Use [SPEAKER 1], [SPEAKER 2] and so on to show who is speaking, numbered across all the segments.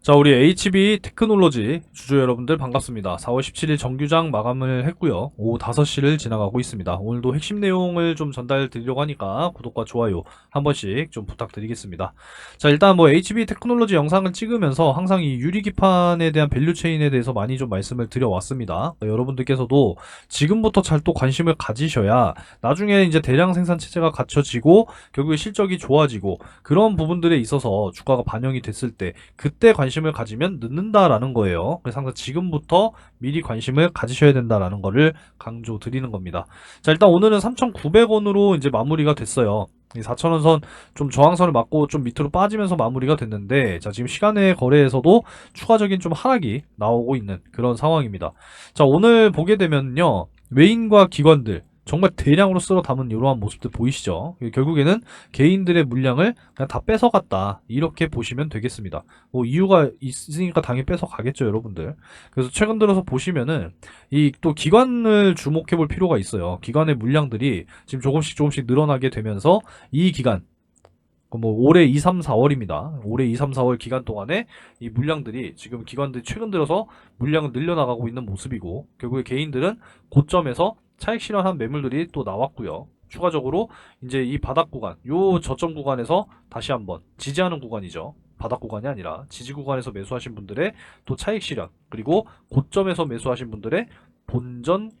[SPEAKER 1] 자, 우리 HB 테크놀로지 주주 여러분들 반갑습니다. 4월 17일 정규장 마감을 했고요. 오후 5시를 지나가고 있습니다. 오늘도 핵심 내용을 좀 전달 드리려고 하니까 구독과 좋아요 한 번씩 좀 부탁드리겠습니다. 자, 일단 뭐 HB 테크놀로지 영상을 찍으면서 항상 이 유리기판에 대한 밸류 체인에 대해서 많이 좀 말씀을 드려왔습니다. 여러분들께서도 지금부터 잘 또 관심을 가지셔야 나중에 이제 대량 생산 체제가 갖춰지고 결국에 실적이 좋아지고 그런 부분들에 있어서 주가가 반영이 됐을 때 그때 관심 을 가지면 늦는다라는 거예요. 그래서 항상 지금부터 미리 관심을 가지셔야 된다라는 거를 강조 드리는 겁니다. 자, 일단 오늘은 3,900원으로 이제 마무리가 됐어요. 이 4,000원 선 좀 저항선을 맞고 좀 밑으로 빠지면서 마무리가 됐는데 자, 지금 시간의 거래에서도 추가적인 좀 하락이 나오고 있는 그런 상황입니다. 자, 오늘 보게 되면요. 외인과 기관들 정말 대량으로 쓸어 담은 이러한 모습들 보이시죠? 결국에는 개인들의 물량을 그냥 다 뺏어갔다. 이렇게 보시면 되겠습니다. 뭐 이유가 있으니까 당연히 뺏어가겠죠, 여러분들. 그래서 최근 들어서 보시면은 이 또 기관을 주목해 볼 필요가 있어요. 기관의 물량들이 지금 조금씩 조금씩 늘어나게 되면서 이 기간 뭐 올해 2, 3, 4월입니다. 올해 2, 3, 4월 기간 동안에 이 물량들이 지금 기관들이 최근 들어서 물량을 늘려나가고 있는 모습이고 결국에 개인들은 고점에서 차익 실현한 매물들이 또 나왔고요. 추가적으로 이제 이 바닥 구간, 요 저점 구간에서 다시 한번 지지하는 구간이죠. 바닥 구간이 아니라 지지 구간에서 매수하신 분들의 또 차익 실현, 그리고 고점에서 매수하신 분들의 본전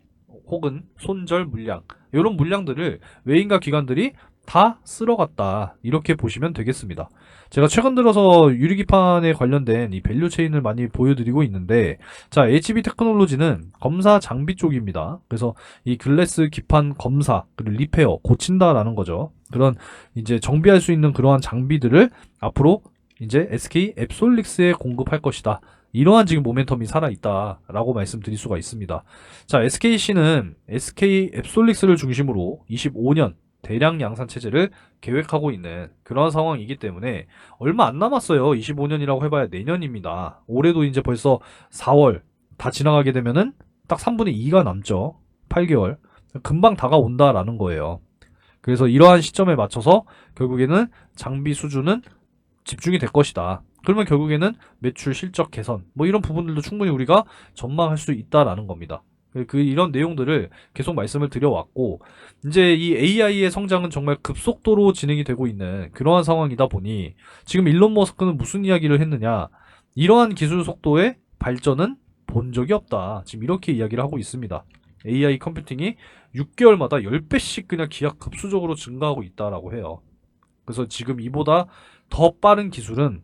[SPEAKER 1] 혹은 손절 물량, 이런 물량들을 외인과 기관들이 다 쓸어갔다. 이렇게 보시면 되겠습니다. 제가 최근 들어서 유리기판에 관련된 이 밸류 체인을 많이 보여드리고 있는데, 자, HB 테크놀로지는 검사 장비 쪽입니다. 그래서 이 글래스 기판 검사, 그리고 리페어, 고친다라는 거죠. 그런 이제 정비할 수 있는 그러한 장비들을 앞으로 이제 SK 앱솔릭스에 공급할 것이다. 이러한 지금 모멘텀이 살아있다라고 말씀드릴 수가 있습니다. 자, SKC는 SK 앱솔릭스를 중심으로 25년 대량 양산 체제를 계획하고 있는 그런 상황이기 때문에 얼마 안 남았어요. 25년이라고 해봐야 내년입니다. 올해도 이제 벌써 4월 다 지나가게 되면은 딱 3분의 2가 남죠. 8개월. 금방 다가온다라는 거예요. 그래서 이러한 시점에 맞춰서 결국에는 장비 수준은 집중이 될 것이다. 그러면 결국에는 매출 실적 개선 뭐 이런 부분들도 충분히 우리가 전망할 수 있다라는 겁니다. 그 이런 내용들을 계속 말씀을 드려왔고 이제 이 AI의 성장은 정말 급속도로 진행이 되고 있는 그러한 상황이다 보니 지금 일론 머스크는 무슨 이야기를 했느냐? 이러한 기술 속도의 발전은 본 적이 없다. 지금 이렇게 이야기를 하고 있습니다. AI 컴퓨팅이 6개월마다 10배씩 그냥 기하급수적으로 증가하고 있다라고 해요. 그래서 지금 이보다 더 빠른 기술은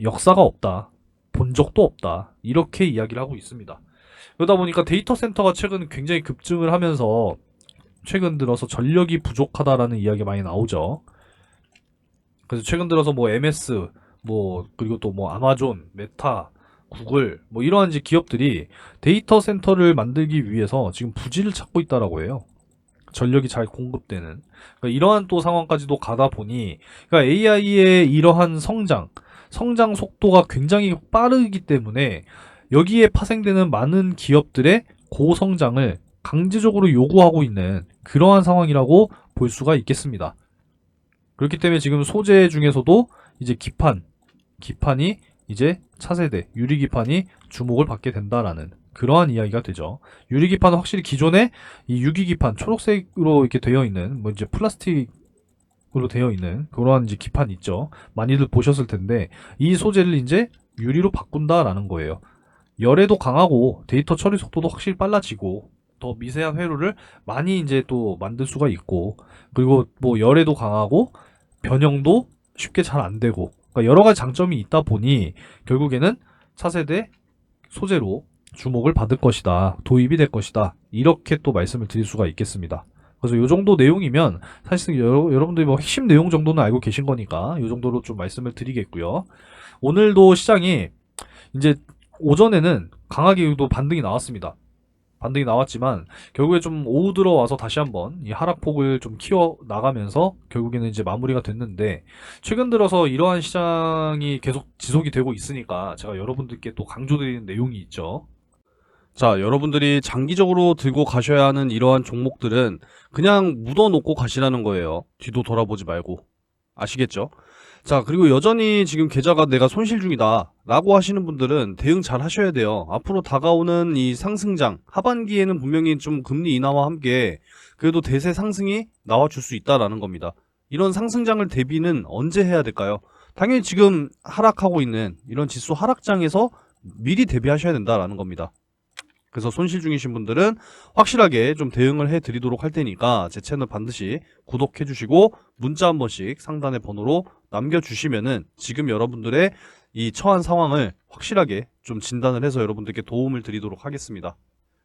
[SPEAKER 1] 역사가 없다. 본 적도 없다. 이렇게 이야기를 하고 있습니다 그러다 보니까 데이터 센터가 최근 굉장히 급증을 하면서 최근 들어서 전력이 부족하다라는 이야기 많이 나오죠. 그래서 최근 들어서 뭐 MS 뭐 그리고 또 뭐 아마존, 메타, 구글 뭐 이러한 이제 기업들이 데이터 센터를 만들기 위해서 지금 부지를 찾고 있다라고 해요. 전력이 잘 공급되는 그러니까 이러한 또 상황까지도 가다 보니 그러니까 AI의 이러한 성장 성장 속도가 굉장히 빠르기 때문에 여기에 파생되는 많은 기업들의 고성장을 강제적으로 요구하고 있는 그러한 상황이라고 볼 수가 있겠습니다. 그렇기 때문에 지금 소재 중에서도 이제 기판, 기판이 이제 차세대, 유리기판이 주목을 받게 된다라는 그러한 이야기가 되죠. 유리기판은 확실히 기존에 이 유기기판, 초록색으로 이렇게 되어 있는, 뭐 이제 플라스틱 으로 되어 있는 그러한 이제 기판 있죠. 많이들 보셨을 텐데, 이 소재를 이제 유리로 바꾼다라는 거예요. 열에도 강하고 데이터 처리 속도도 확실히 빨라지고 더 미세한 회로를 많이 이제 또 만들 수가 있고 그리고 뭐 열에도 강하고 변형도 쉽게 잘 안 되고 그러니까 여러 가지 장점이 있다 보니 결국에는 차세대 소재로 주목을 받을 것이다 도입이 될 것이다 이렇게 또 말씀을 드릴 수가 있겠습니다. 그래서 이 정도 내용이면 사실상 여러, 여러분들이 뭐 핵심 내용 정도는 알고 계신 거니까 이 정도로 좀 말씀을 드리겠고요. 오늘도 시장이 이제 오전에는 강하게 또 반등이 나왔습니다. 반등이 나왔지만 결국에 좀 오후 들어와서 다시 한번 이 하락폭을 좀 키워 나가면서 결국에는 이제 마무리가 됐는데 최근 들어서 이러한 시장이 계속 지속이 되고 있으니까 제가 여러분들께 또 강조드리는 내용이 있죠.
[SPEAKER 2] 자, 여러분들이 장기적으로 들고 가셔야 하는 이러한 종목들은 그냥 묻어놓고 가시라는 거예요. 뒤도 돌아보지 말고. 아시겠죠? 자, 그리고 여전히 지금 계좌가 내가 손실 중이다. 라고 하시는 분들은 대응 잘 하셔야 돼요. 앞으로 다가오는 이 상승장, 하반기에는 분명히 좀 금리 인하와 함께 그래도 대세 상승이 나와줄 수 있다라는 겁니다. 이런 상승장을 대비는 언제 해야 될까요? 당연히 지금 하락하고 있는 이런 지수 하락장에서 미리 대비하셔야 된다라는 겁니다. 그래서 손실 중이신 분들은 확실하게 좀 대응을 해 드리도록 할 테니까 제 채널 반드시 구독해 주시고 문자 한 번씩 상단의 번호로 남겨 주시면은 지금 여러분들의 이 처한 상황을 확실하게 좀 진단을 해서 여러분들께 도움을 드리도록 하겠습니다.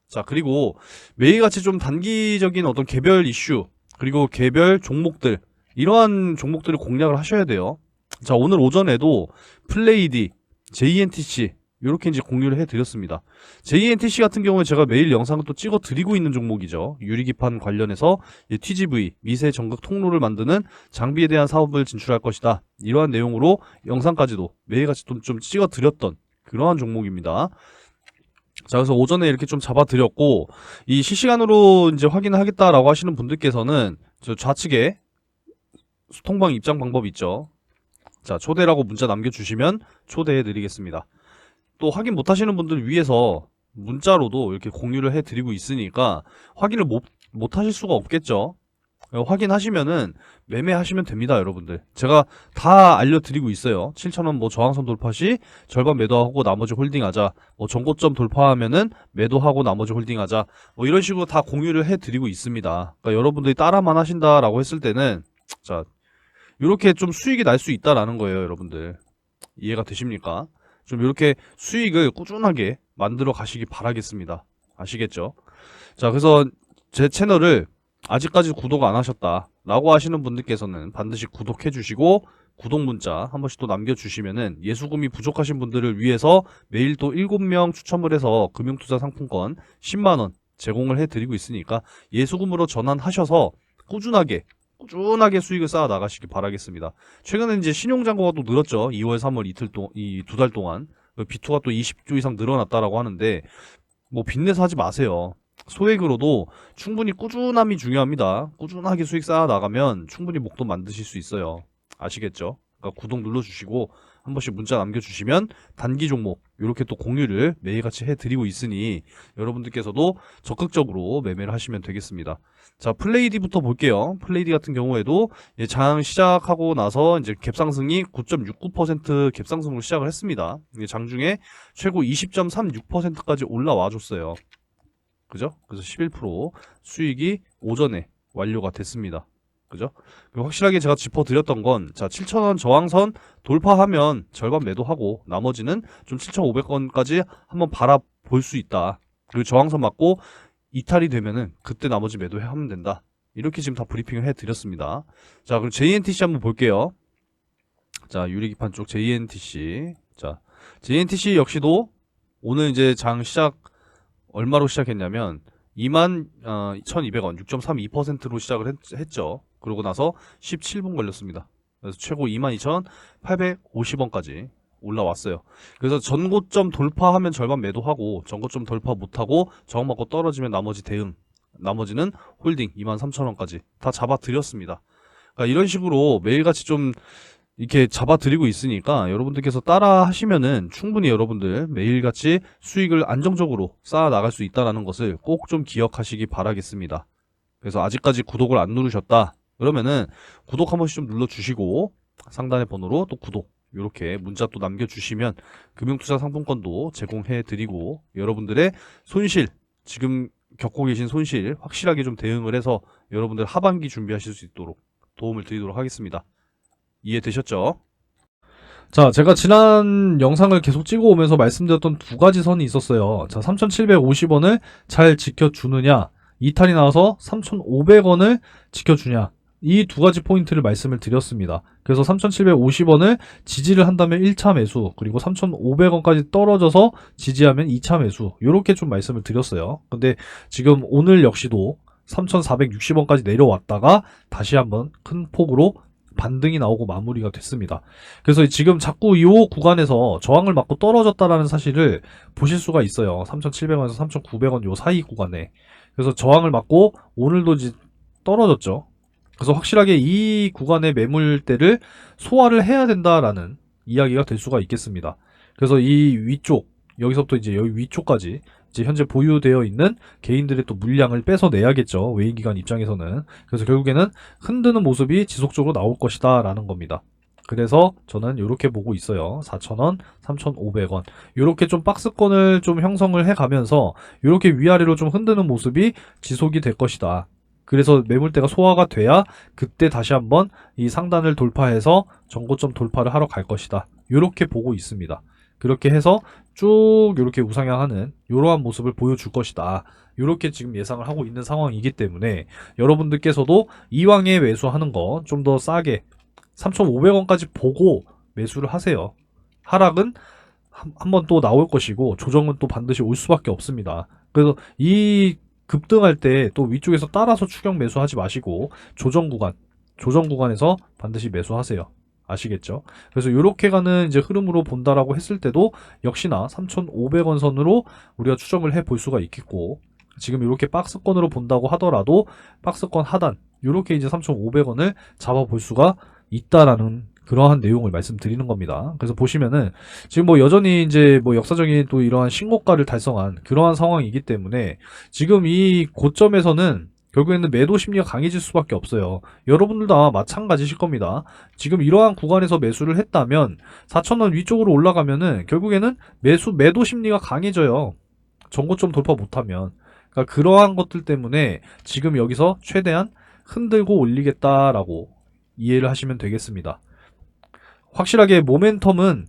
[SPEAKER 2] 자, 그리고 매일같이 좀 단기적인 어떤 개별 이슈, 그리고 개별 종목들, 이러한 종목들을 공략을 하셔야 돼요. 자, 오늘 오전에도 플레이디, JNTC, 이렇게 이제 공유를 해드렸습니다. JNTC 같은 경우에 제가 매일 영상을 또 찍어 드리고 있는 종목이죠. 유리기판 관련해서 이 TGV, 미세 전극 통로를 만드는 장비에 대한 사업을 진출할 것이다. 이러한 내용으로 영상까지도 매일같이 좀, 좀 찍어 드렸던 그러한 종목입니다. 자, 그래서 오전에 이렇게 좀 잡아 드렸고, 이 실시간으로 이제 확인을 하겠다라고 하시는 분들께서는 저 좌측에 통방 입장 방법 있죠. 자, 초대라고 문자 남겨주시면 초대해 드리겠습니다. 또 확인 못 하시는 분들 위해서 문자로도 이렇게 공유를 해 드리고 있으니까 확인을 못, 못 하실 수가 없겠죠. 어, 확인하시면은 매매하시면 됩니다, 여러분들. 제가 다 알려드리고 있어요. 7,000원 뭐 저항선 돌파 시 절반 매도하고 나머지 홀딩하자. 뭐 전고점 돌파하면은 매도하고 나머지 홀딩하자. 뭐 이런 식으로 다 공유를 해드리고 있습니다. 그러니까 여러분들이 따라만 하신다 라고 했을 때는 자 이렇게 좀 수익이 날 수 있다라는 거예요, 여러분들. 이해가 되십니까? 좀 이렇게 수익을 꾸준하게 만들어 가시기 바라겠습니다. 아시겠죠? 자, 그래서 제 채널을 아직까지 구독 안 하셨다 라고 하시는 분들께서는 반드시 구독해 주시고 구독 문자 한 번씩 또 남겨주시면은 예수금이 부족하신 분들을 위해서 매일 또 7명 추첨을 해서 금융투자 상품권 10만원 제공을 해드리고 있으니까 예수금으로 전환하셔서 꾸준하게 꾸준하게 수익을 쌓아 나가시기 바라겠습니다. 최근에 이제 신용잔고가 또 늘었죠. 2월, 3월 이틀 동, 이 두 달 동안. 비투가 또 20조 이상 늘어났다라고 하는데, 뭐 빚내서 하지 마세요. 소액으로도 충분히 꾸준함이 중요합니다. 꾸준하게 수익 쌓아 나가면 충분히 목돈 만드실 수 있어요. 아시겠죠? 그러니까 구독 눌러주시고 한 번씩 문자 남겨주시면 단기 종목 이렇게 또 공유를 매일같이 해드리고 있으니 여러분들께서도 적극적으로 매매를 하시면 되겠습니다. 자 플레이디부터 볼게요. 플레이디 같은 경우에도 예, 장 시작하고 나서 이제 갭상승이 9.69% 갭상승으로 시작을 했습니다. 장중에 최고 20.36%까지 올라와 줬어요. 그죠? 그래서 11% 수익이 오전에 완료가 됐습니다. 그죠? 확실하게 제가 짚어드렸던 건, 자, 7,000원 저항선 돌파하면 절반 매도하고, 나머지는 좀 7,500원까지 한번 바라볼 수 있다. 그리고 저항선 맞고, 이탈이 되면은, 그때 나머지 매도하면 된다. 이렇게 지금 다 브리핑을 해드렸습니다. 자, 그럼 JNTC 한번 볼게요. 자, 유리기판 쪽 JNTC. 자, JNTC 역시도 오늘 이제 장 시작, 얼마로 시작했냐면, 2만 어, 1,200원, 6.32%로 시작을 했, 죠 그러고 나서 17분 걸렸습니다. 그래서 최고 22,850원까지 올라왔어요. 그래서 전고점 돌파하면 절반 매도하고 전고점 돌파 못하고 저항 맞고 떨어지면 나머지 대응, 나머지는 홀딩 23,000원까지 다 잡아드렸습니다. 그러니까 이런 식으로 매일같이 좀 이렇게 잡아드리고 있으니까 여러분들께서 따라 하시면은 충분히 여러분들 매일같이 수익을 안정적으로 쌓아 나갈 수 있다는 것을 꼭 좀 기억하시기 바라겠습니다. 그래서 아직까지 구독을 안 누르셨다. 그러면은 구독 한 번씩 좀 눌러주시고 상단의 번호로 또 구독 이렇게 문자 또 남겨주시면 금융투자 상품권도 제공해드리고 여러분들의 손실 지금 겪고 계신 손실 확실하게 좀 대응을 해서 여러분들 하반기 준비하실 수 있도록 도움을 드리도록 하겠습니다. 이해되셨죠?
[SPEAKER 1] 자, 제가 지난 영상을 계속 찍어 오면서 말씀드렸던 두 가지 선이 있었어요. 자, 3,750원을 잘 지켜주느냐, 이탈이 나와서 3,500원을 지켜주냐, 이 두 가지 포인트를 말씀을 드렸습니다. 그래서 3,750원을 지지를 한다면 1차 매수, 그리고 3,500원까지 떨어져서 지지하면 2차 매수, 이렇게 좀 말씀을 드렸어요. 근데 지금 오늘 역시도 3,460원까지 내려왔다가 다시 한번 큰 폭으로 반등이 나오고 마무리가 됐습니다. 그래서 지금 자꾸 이 구간에서 저항을 맞고 떨어졌다라는 사실을 보실 수가 있어요. 3,700원에서 3,900원 요 사이 구간에. 그래서 저항을 맞고 오늘도 떨어졌죠. 그래서 확실하게 이 구간의 매물대를 소화를 해야 된다라는 이야기가 될 수가 있겠습니다. 그래서 이 위쪽 여기서부터 이제 여기 위쪽까지 이제 현재 보유되어 있는 개인들의 또 물량을 뺏어내야겠죠. 외인 기관 입장에서는. 그래서 결국에는 흔드는 모습이 지속적으로 나올 것이다 라는 겁니다. 그래서 저는 이렇게 보고 있어요. 4,000원, 3,500원. 이렇게 좀 박스권을 좀 형성을 해 가면서 이렇게 위아래로 좀 흔드는 모습이 지속이 될 것이다. 그래서 매물대가 소화가 돼야 그때 다시 한번 이 상단을 돌파해서 전고점 돌파를 하러 갈 것이다. 이렇게 보고 있습니다. 그렇게 해서 쭉 이렇게 우상향하는 이러한 모습을 보여줄 것이다. 이렇게 지금 예상을 하고 있는 상황이기 때문에 여러분들께서도 이왕에 매수하는 거 좀 더 싸게 3,500원까지 보고 매수를 하세요. 하락은 한번또 나올 것이고 조정은 또 반드시 올 수밖에 없습니다. 그래서 이 급등할 때 또 위쪽에서 따라서 추격 매수하지 마시고 조정 구간, 조정 구간에서 반드시 매수하세요. 아시겠죠? 그래서 이렇게 가는 이제 흐름으로 본다라고 했을 때도 역시나 3,500원 선으로 우리가 추정을 해 볼 수가 있겠고 지금 이렇게 박스권으로 본다고 하더라도 박스권 하단 이렇게 이제 3,500원을 잡아 볼 수가 있다라는 그러한 내용을 말씀드리는 겁니다. 그래서 보시면은 지금 뭐 여전히 이제 뭐 역사적인 또 이러한 신고가를 달성한 그러한 상황이기 때문에 지금 이 고점에서는 결국에는 매도 심리가 강해질 수밖에 없어요. 여러분들도 아마 마찬가지실 겁니다. 지금 이러한 구간에서 매수를 했다면 4,000원 위쪽으로 올라가면은 결국에는 매수 매도 심리가 강해져요. 전고점 돌파 못하면. 그러니까 그러한 것들 때문에 지금 여기서 최대한 흔들고 올리겠다라고 이해를 하시면 되겠습니다. 확실하게 모멘텀은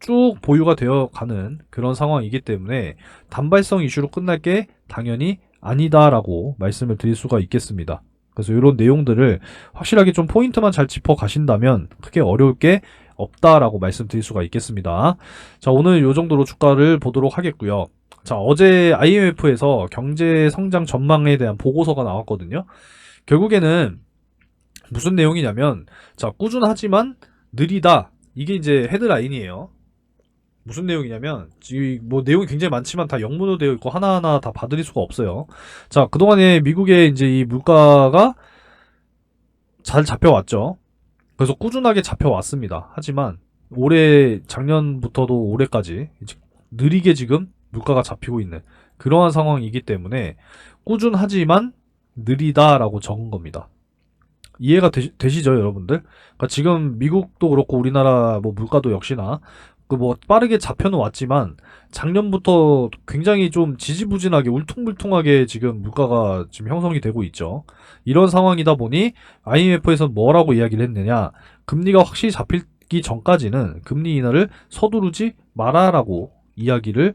[SPEAKER 1] 쭉 보유가 되어 가는 그런 상황이기 때문에 단발성 이슈로 끝날 게 당연히 아니다라고 말씀을 드릴 수가 있겠습니다. 그래서 이런 내용들을 확실하게 좀 포인트만 잘 짚어 가신다면 크게 어려울 게 없다라고 말씀드릴 수가 있겠습니다. 자, 오늘 이 정도로 주가를 보도록 하겠고요. 자, 어제 IMF에서 경제 성장 전망에 대한 보고서가 나왔거든요. 결국에는 무슨 내용이냐면 자, 꾸준하지만 느리다. 이게 이제 헤드라인이에요. 무슨 내용이냐면 지금 뭐 내용이 굉장히 많지만 다 영문으로 되어 있고 하나하나 다 봐드릴 수가 없어요. 자, 그동안에 미국의 이제 이 물가가 잘 잡혀왔죠. 그래서 꾸준하게 잡혀왔습니다. 하지만 올해 작년부터도 올해까지 느리게 지금 물가가 잡히고 있는 그러한 상황이기 때문에 꾸준하지만 느리다라고 적은 겁니다. 이해가 되시, 죠 여러분들? 그러니까 지금 미국도 그렇고 우리나라 뭐 물가도 역시나 그 뭐 빠르게 잡혀는 왔지만 작년부터 굉장히 좀 지지부진하게 울퉁불퉁하게 지금 물가가 지금 형성이 되고 있죠. 이런 상황이다 보니 IMF에서 뭐라고 이야기를 했느냐? 금리가 확실히 잡히기 전까지는 금리 인하를 서두르지 마라라고 이야기를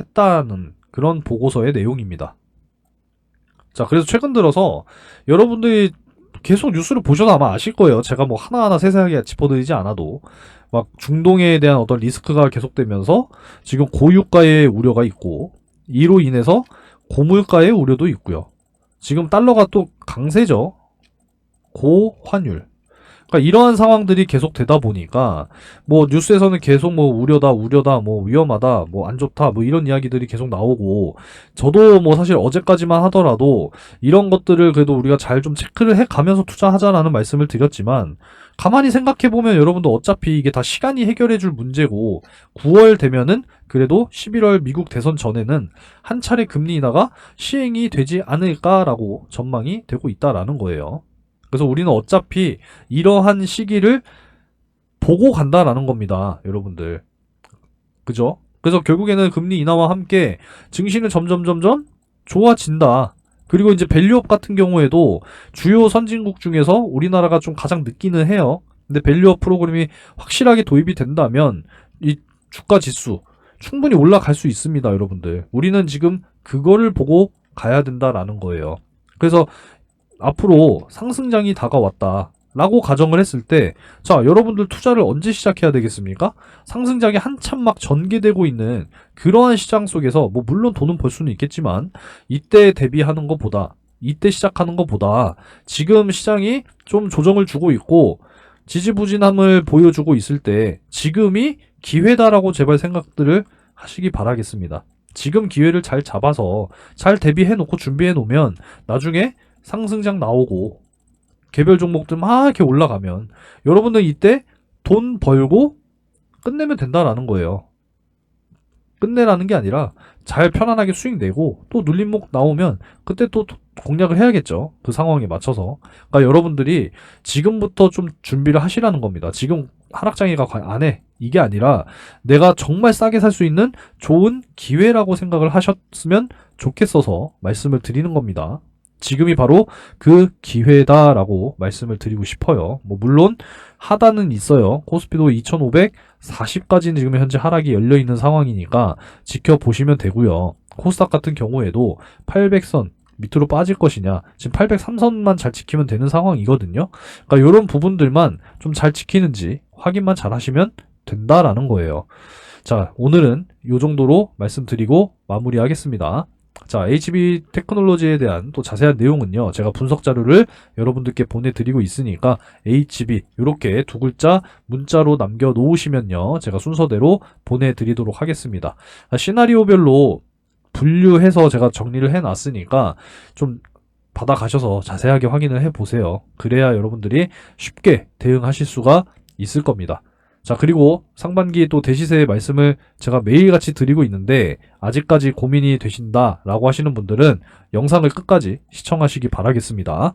[SPEAKER 1] 했다는 그런 보고서의 내용입니다. 자, 그래서 최근 들어서 여러분들이 계속 뉴스를 보셔도 아마 아실 거예요. 제가 뭐 하나하나 세세하게 짚어드리지 않아도 막 중동에 대한 어떤 리스크가 계속되면서 지금 고유가의 우려가 있고 이로 인해서 고물가의 우려도 있고요. 지금 달러가 또 강세죠. 고환율. 그러니까 이러한 상황들이 계속 되다 보니까 뭐 뉴스에서는 계속 뭐 우려다 우려다 뭐 위험하다 뭐 안 좋다 뭐 이런 이야기들이 계속 나오고 저도 뭐 사실 어제까지만 하더라도 이런 것들을 그래도 우리가 잘 좀 체크를 해 가면서 투자하자라는 말씀을 드렸지만 가만히 생각해 보면 여러분도 어차피 이게 다 시간이 해결해 줄 문제고 9월 되면은 그래도 11월 미국 대선 전에는 한 차례 금리 인하가 시행이 되지 않을까라고 전망이 되고 있다라는 거예요. 그래서 우리는 어차피 이러한 시기를 보고 간다라는 겁니다, 여러분들. 그죠? 그래서 결국에는 금리 인하와 함께 증시는 점점 점점 좋아진다. 그리고 이제 밸류업 같은 경우에도 주요 선진국 중에서 우리나라가 좀 가장 늦기는 해요. 근데 밸류업 프로그램이 확실하게 도입이 된다면 이 주가 지수 충분히 올라갈 수 있습니다, 여러분들. 우리는 지금 그거를 보고 가야 된다라는 거예요. 그래서 앞으로 상승장이 다가왔다. 라고 가정을 했을 때, 자, 여러분들 투자를 언제 시작해야 되겠습니까? 상승장이 한참 막 전개되고 있는 그러한 시장 속에서, 뭐, 물론 돈은 벌 수는 있겠지만, 이때 대비하는 것보다, 이때 시작하는 것보다, 지금 시장이 좀 조정을 주고 있고, 지지부진함을 보여주고 있을 때, 지금이 기회다라고 제발 생각들을 하시기 바라겠습니다. 지금 기회를 잘 잡아서, 잘 대비해 놓고 준비해 놓으면, 나중에 상승장 나오고 개별 종목들 막 이렇게 올라가면 여러분들 이때 돈 벌고 끝내면 된다라는 거예요. 끝내라는 게 아니라 잘 편안하게 수익 내고 또 눌림목 나오면 그때 또 공략을 해야겠죠. 그 상황에 맞춰서. 그러니까 여러분들이 지금부터 좀 준비를 하시라는 겁니다. 지금 하락장애가 과- 안 해. 이게 아니라 내가 정말 싸게 살 수 있는 좋은 기회라고 생각을 하셨으면 좋겠어서 말씀을 드리는 겁니다. 지금이 바로 그 기회다라고 말씀을 드리고 싶어요. 뭐 물론 하단은 있어요. 코스피도 2,540까지는 지금 현재 하락이 열려 있는 상황이니까 지켜보시면 되고요. 코스닥 같은 경우에도 800선 밑으로 빠질 것이냐. 지금 803선만 잘 지키면 되는 상황이거든요. 그러니까 이런 부분들만 좀 잘 지키는지 확인만 잘 하시면 된다라는 거예요. 자, 오늘은 이 정도로 말씀드리고 마무리하겠습니다. 자, HB 테크놀로지에 대한 또 자세한 내용은요, 제가 분석 자료를 여러분들께 보내드리고 있으니까 HB 이렇게 두 글자 문자로 남겨 놓으시면요, 제가 순서대로 보내드리도록 하겠습니다. 아, 시나리오별로 분류해서 제가 정리를 해놨으니까 좀 받아가셔서 자세하게 확인을 해보세요. 그래야 여러분들이 쉽게 대응하실 수가 있을 겁니다. 자, 그리고 상반기 또 대시세 말씀을 제가 매일같이 드리고 있는데 아직까지 고민이 되신다라고 하시는 분들은 영상을 끝까지 시청하시기 바라겠습니다.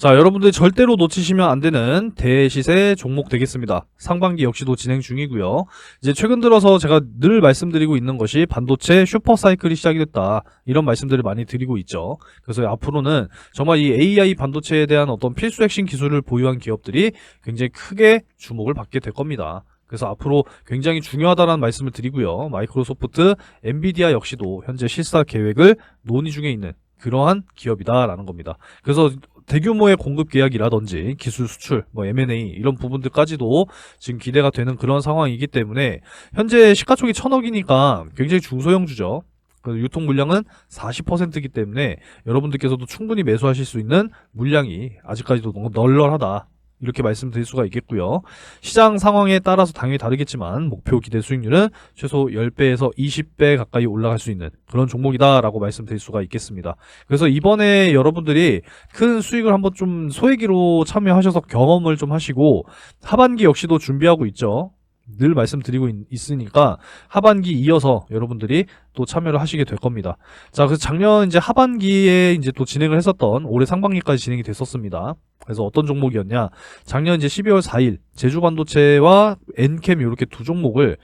[SPEAKER 1] 자, 여러분들 절대로 놓치시면 안 되는 대시세 종목 되겠습니다. 상반기 역시도 진행 중이고요. 이제 최근 들어서 제가 늘 말씀드리고 있는 것이 반도체 슈퍼 사이클이 시작이 됐다. 이런 말씀들을 많이 드리고 있죠. 그래서 앞으로는 정말 이 AI 반도체에 대한 어떤 필수 핵심 기술을 보유한 기업들이 굉장히 크게 주목을 받게 될 겁니다. 그래서 앞으로 굉장히 중요하다는 말씀을 드리고요. 마이크로소프트, 엔비디아 역시도 현재 실사 계획을 논의 중에 있는 그러한 기업이다라는 겁니다. 그래서 대규모의 공급 계약이라든지 기술 수출, 뭐 M&A 이런 부분들까지도 지금 기대가 되는 그런 상황이기 때문에 현재 시가총이 천억이니까 굉장히 중소형 주죠. 그 유통 물량은 40%이기 때문에 여러분들께서도 충분히 매수하실 수 있는 물량이 아직까지도 너무 널널하다. 이렇게 말씀드릴 수가 있겠고요. 시장 상황에 따라서 당연히 다르겠지만 목표 기대 수익률은 최소 10배에서 20배 가까이 올라갈 수 있는 그런 종목이다라고 말씀드릴 수가 있겠습니다. 그래서 이번에 여러분들이 큰 수익을 한번 좀 소액기로 참여하셔서 경험을 좀 하시고 하반기 역시도 준비하고 있죠. 늘 말씀드리고 있, 으니까 하반기 이어서 여러분들이 또 참여를 하시게 될 겁니다. 자, 그래서 작년 이제 하반기에 이제 또 진행을 했었던 올해 상반기까지 진행이 됐었습니다. 그래서 어떤 종목이었냐? 작년 이제 12월 4일 제주 반도체와 엔캠 이렇게 두 종목을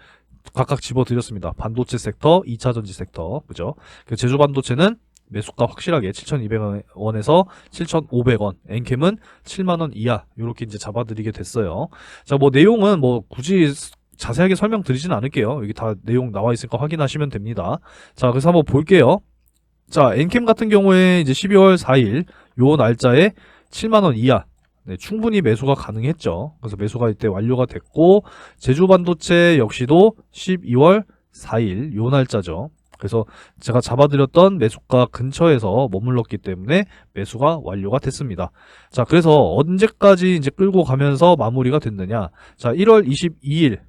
[SPEAKER 1] 각각 집어드렸습니다. 반도체 섹터, 2차 전지 섹터, 그죠? 그 제주 반도체는 매수가 확실하게 7,200원에서 7,500원, 엔캠은 7만원 이하, 이렇게 이제 잡아드리게 됐어요. 자, 뭐 내용은 뭐 굳이 자세하게 설명드리진 않을게요. 여기 다 내용 나와 있으니까 확인하시면 됩니다. 자, 그래서 한번 볼게요. 자, 엔캠 같은 경우에 이제 12월 4일 요 날짜에 7만원 이하, 네, 충분히 매수가 가능했죠. 그래서 매수가 이때 완료가 됐고, 제주 반도체 역시도 12월 4일 요 날짜죠. 그래서 제가 잡아드렸던 매수가 근처에서 머물렀기 때문에 매수가 완료가 됐습니다. 자, 그래서 언제까지 이제 끌고 가면서 마무리가 됐느냐. 자, 1월 22일.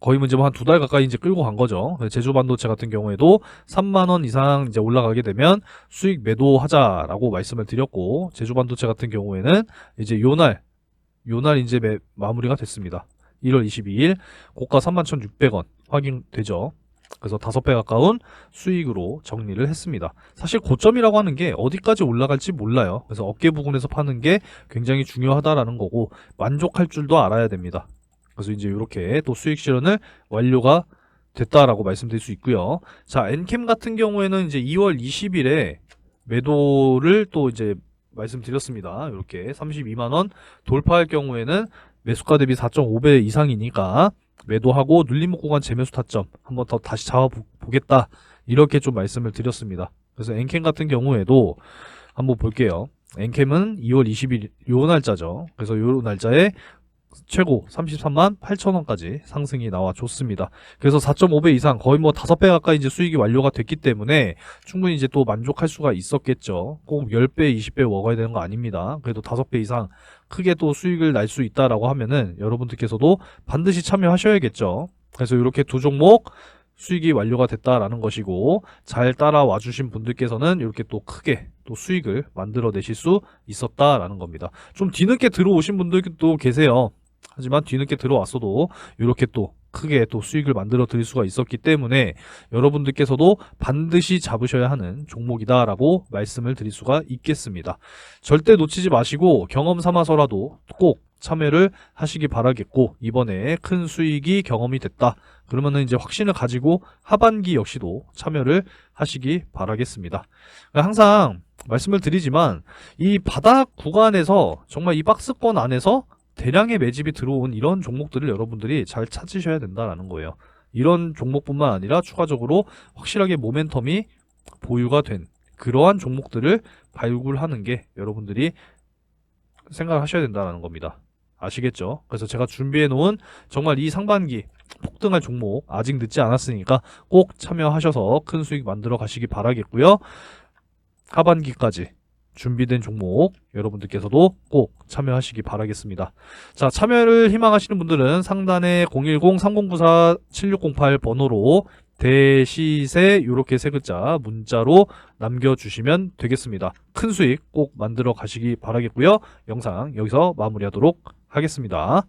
[SPEAKER 1] 거의 뭐 이제 한 두 달 가까이 이제 끌고 간 거죠. 제주 반도체 같은 경우에도 3만 원 이상 이제 올라가게 되면 수익 매도하자라고 말씀을 드렸고, 제주 반도체 같은 경우에는 이제 요날, 요날 이제 매, 마무리가 됐습니다. 1월 22일, 고가 31,600원 확인되죠. 그래서 다섯 배 가까운 수익으로 정리를 했습니다. 사실 고점이라고 하는 게 어디까지 올라갈지 몰라요. 그래서 어깨 부근에서 파는 게 굉장히 중요하다라는 거고 만족할 줄도 알아야 됩니다. 그래서 이제 이렇게 또 수익 실현을 완료가 됐다라고 말씀드릴 수 있고요. 자, 엔캠 같은 경우에는 이제 2월 20일에 매도를 또 이제 말씀드렸습니다. 이렇게 32만 원 돌파할 경우에는 매수가 대비 4.5배 이상이니까 매도하고 눌림목 구간 재매수 타점 한번 더 다시 잡아보겠다 이렇게 좀 말씀을 드렸습니다. 그래서 엔캠 같은 경우에도 한번 볼게요. 엔캠은 2월 20일 요 날짜죠. 그래서 요 날짜에 최고 33만 8천원까지 상승이 나와 줬습니다. 그래서 4.5배 이상 거의 뭐 5배 가까이 이제 수익이 완료가 됐기 때문에 충분히 이제 또 만족할 수가 있었겠죠. 꼭 10배, 20배 먹어야 되는 거 아닙니다. 그래도 5배 이상 크게 또 수익을 날 수 있다라고 하면은 여러분들께서도 반드시 참여하셔야겠죠. 그래서 이렇게 두 종목 수익이 완료가 됐다라는 것이고 잘 따라와 주신 분들께서는 이렇게 또 크게 또 수익을 만들어 내실 수 있었다라는 겁니다. 좀 뒤늦게 들어오신 분들도 계세요. 하지만 뒤늦게 들어왔어도 이렇게 또 크게 또 수익을 만들어 드릴 수가 있었기 때문에 여러분들께서도 반드시 잡으셔야 하는 종목이다라고 말씀을 드릴 수가 있겠습니다. 절대 놓치지 마시고 경험 삼아서라도 꼭 참여를 하시기 바라겠고 이번에 큰 수익이 경험이 됐다. 그러면은 이제 확신을 가지고 하반기 역시도 참여를 하시기 바라겠습니다. 항상 말씀을 드리지만 이 바닥 구간에서 정말 이 박스권 안에서 대량의 매집이 들어온 이런 종목들을 여러분들이 잘 찾으셔야 된다라는 거예요. 이런 종목뿐만 아니라 추가적으로 확실하게 모멘텀이 보유가 된 그러한 종목들을 발굴하는 게 여러분들이 생각하셔야 된다는 겁니다. 아시겠죠? 그래서 제가 준비해 놓은 정말 이 상반기 폭등할 종목 아직 늦지 않았으니까 꼭 참여하셔서 큰 수익 만들어 가시기 바라겠고요. 하반기까지 준비된 종목 여러분들께서도 꼭 참여하시기 바라겠습니다. 자, 참여를 희망하시는 분들은 상단에 010-3094-7608 번호로 대시세 요렇게 세 글자 문자로 남겨주시면 되겠습니다. 큰 수익 꼭 만들어 가시기 바라겠고요. 영상 여기서 마무리하도록 하겠습니다.